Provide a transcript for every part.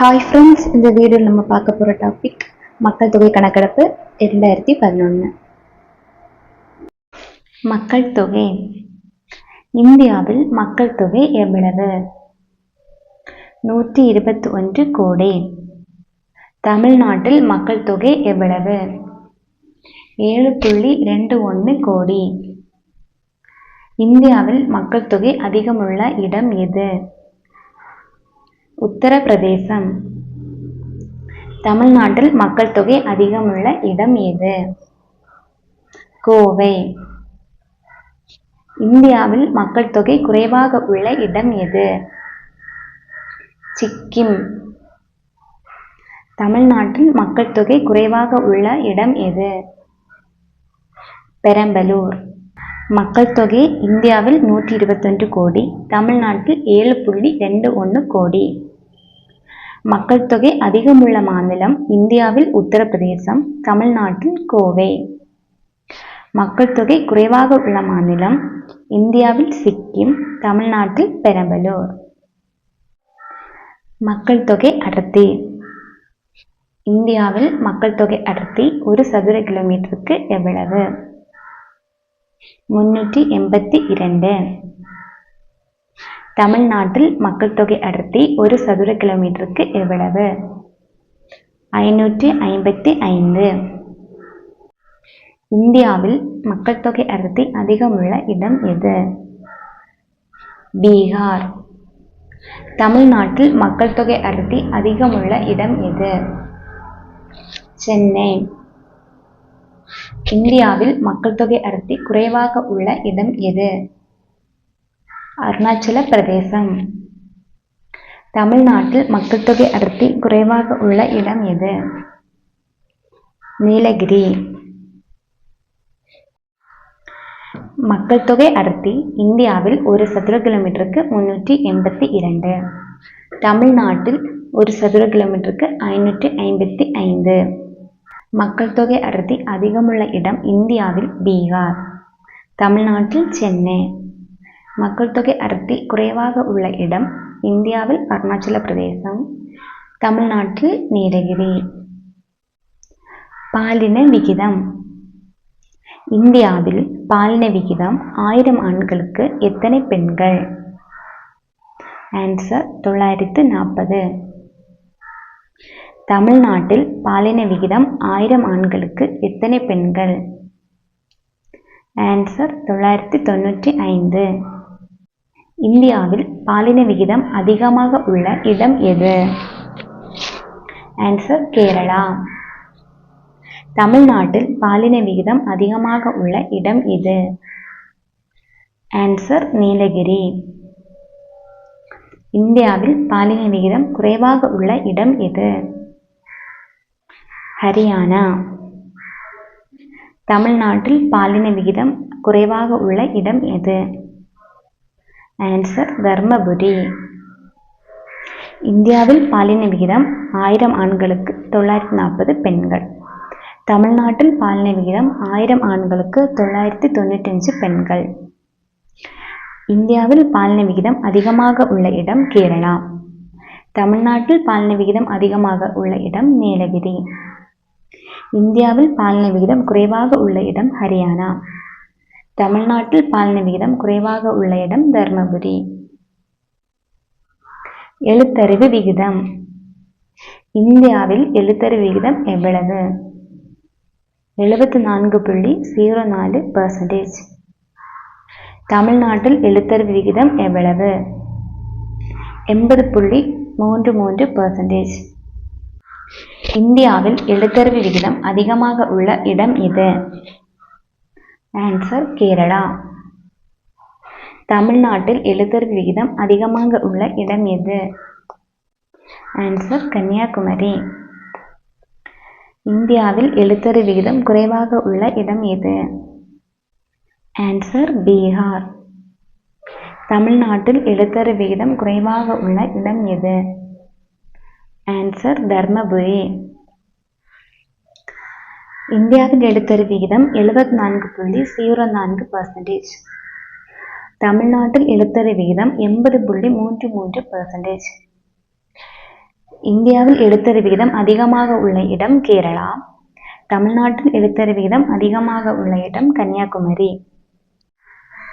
Hi friends இந்த வீடியோவில் நம்ம பார்க்க போகிற டாபிக் மக்கள் தொகை கணக்கெடுப்பு இரண்டாயிரத்தி பதினொன்று மக்கள் தொகை. இந்தியாவில் மக்கள் தொகை எவ்வளவு? நூற்றி இருபத்தி ஒன்று கோடி. தமிழ்நாட்டில் மக்கள் தொகை எவ்வளவு? ஏழு புள்ளி ரெண்டு ஒன்று கோடி. இந்தியாவில் மக்கள் தொகை அதிகமுள்ள இடம் எது? உத்தரப்பிரதேசம். தமிழ்நாட்டில் மக்கள் தொகை அதிகமுள்ள இடம் எது? கோவை. இந்தியாவில் மக்கள் தொகை குறைவாக உள்ள இடம் எது? சிக்கிம். தமிழ்நாட்டில் மக்கள் தொகை குறைவாக உள்ள இடம் எது? பெரம்பலூர். மக்கள் தொகை இந்தியாவில் நூற்றி இருபத்தொன்று கோடி தமிழ்நாட்டில் ஏழு புள்ளி ரெண்டு ஒன்று கோடி. மக்கள் தொகை அதிகமுள்ள மாநிலம் இந்தியாவில் உத்தரப்பிரதேசம் தமிழ்நாட்டில் கோவை. மக்கள் தொகை குறைவாக உள்ள மாநிலம் இந்தியாவில் சிக்கிம் தமிழ்நாட்டில் பெரம்பலூர். மக்கள் தொகை அடர்த்தி. இந்தியாவில் மக்கள் தொகை அடர்த்தி ஒரு சதுர கிலோமீட்டருக்கு எவ்வளவு? முன்னூற்றி எண்பத்தி இரண்டு. தமிழ்நாட்டில் மக்கள் தொகை அடர்த்தி ஒரு சதுர கிலோமீட்டருக்கு எவ்வளவு? ஐநூற்றி ஐம்பத்தி ஐந்து. இந்தியாவில் மக்கள் தொகை அடர்த்தி அதிகமுள்ள இடம் எது? பீகார். தமிழ்நாட்டில் மக்கள் தொகை அடர்த்தி அதிகமுள்ள இடம் எது? சென்னை. இந்தியாவில் மக்கள் தொகை அடர்த்தி குறைவாக உள்ள இடம் எது? அருணாச்சல பிரதேசம் தமிழ்நாட்டில் மக்கள் தொகை அடர்த்தி குறைவாக உள்ள இடம் எது? நீலகிரி. மக்கள் தொகை அடர்த்தி இந்தியாவில் ஒரு சதுர கிலோமீட்டருக்கு முன்னூற்றி எண்பத்தி இரண்டு. தமிழ்நாட்டில் ஒரு சதுர கிலோமீட்டருக்கு ஐநூற்றி ஐம்பத்தி ஐந்து. மக்கள் தொகை அடர்த்தி அதிகமுள்ள இடம் இந்தியாவில் பீகார். தமிழ்நாட்டில் சென்னை. மக்கள் தொகை அடர்த்தி குறைவாக உள்ள இடம் இந்தியாவில் அருணாச்சல பிரதேசம் தமிழ்நாட்டில் நீலகிரி. பாலின விகிதம். இந்தியாவில் பாலின விகிதம் ஆயிரம் ஆண்களுக்கு எத்தனை பெண்கள்? ஆன்சர் தொள்ளாயிரத்து நாற்பது. தமிழ்நாட்டில் பாலின விகிதம் ஆயிரம் ஆண்களுக்கு எத்தனை பெண்கள்? ஆன்சர் தொள்ளாயிரத்தி தொண்ணூற்றி ஐந்து. இந்தியாவில் பாலின விகிதம் அதிகமாக உள்ள இடம் எது? ஆன்சர் கேரளா. தமிழ்நாட்டில் பாலின விகிதம் அதிகமாக உள்ள இடம் எது? ஆன்சர் நீலகிரி. இந்தியாவில் பாலின விகிதம் குறைவாக உள்ள இடம் எது? ஹரியானா. தமிழ்நாட்டில் பாலின விகிதம் குறைவாக உள்ள இடம் எது? ஆன்சர் தர்மபுரி இந்தியாவில் பாலின விகிதம் ஆயிரம் ஆண்களுக்கு தொள்ளாயிரத்தி நாற்பது பெண்கள். தமிழ்நாட்டில் பாலின விகிதம் ஆயிரம் ஆண்களுக்கு தொள்ளாயிரத்தி தொண்ணூற்றஞ்சு பெண்கள். இந்தியாவில் பாலின விகிதம் அதிகமாக உள்ள இடம் கேரளா. தமிழ்நாட்டில் பாலின விகிதம் அதிகமாக உள்ள இடம் நீலகிரி. இந்தியாவில் பாலின விகிதம் குறைவாக உள்ள இடம் ஹரியானா. தமிழ்நாட்டில் பாலின விகிதம் குறைவாக உள்ள இடம் தர்மபுரி. எழுத்தறிவு விகிதம். இந்தியாவில் எழுத்தறிவு விகிதம் எவ்வளவு? எழுபத்தி நான்கு புள்ளி ஜீரோ நாலு பர்சன்டேஜ் தமிழ்நாட்டில் எழுத்தறிவு விகிதம் எவ்வளவு? எண்பது புள்ளி மூன்று மூன்று பர்சன்டேஜ் இந்தியாவில் எழுத்தறிவு விகிதம் அதிகமாக உள்ள இடம் இது ஆன்சர் கேரளா தமிழ்நாட்டில் எழுத்தறிவு விகிதம் அதிகமாக உள்ள இடம் எது? ஆன்சர் கன்னியாகுமரி. இந்தியாவில் எழுத்தறிவு விகிதம் குறைவாக உள்ள இடம் எது? ஆன்சர் பீகார் தமிழ்நாட்டில் எழுத்தறிவு விகிதம் குறைவாக உள்ள இடம் எது? ஆன்சர் தர்மபுரி. இந்தியாவில் எழுத்தறி விகிதம் எழுபத்தி நான்கு புள்ளி ஜீரோ நான்கு பர்சன்டேஜ் தமிழ்நாட்டில் எழுத்தறி விகிதம் எண்பது புள்ளி மூன்று மூன்று பர்சன்டேஜ் இந்தியாவில் எழுத்தறி விகிதம் அதிகமாக உள்ள இடம் கேரளா. தமிழ்நாட்டில் எழுத்தறிவு விகிதம் அதிகமாக உள்ள இடம் கன்னியாகுமரி.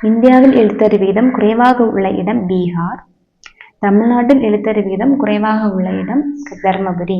இந்தியாவில் எழுத்தறி விகிதம் குறைவாக உள்ள இடம் பீகார். தமிழ்நாட்டில் எழுத்தறி விகிதம் குறைவாக உள்ள இடம் தர்மபுரி.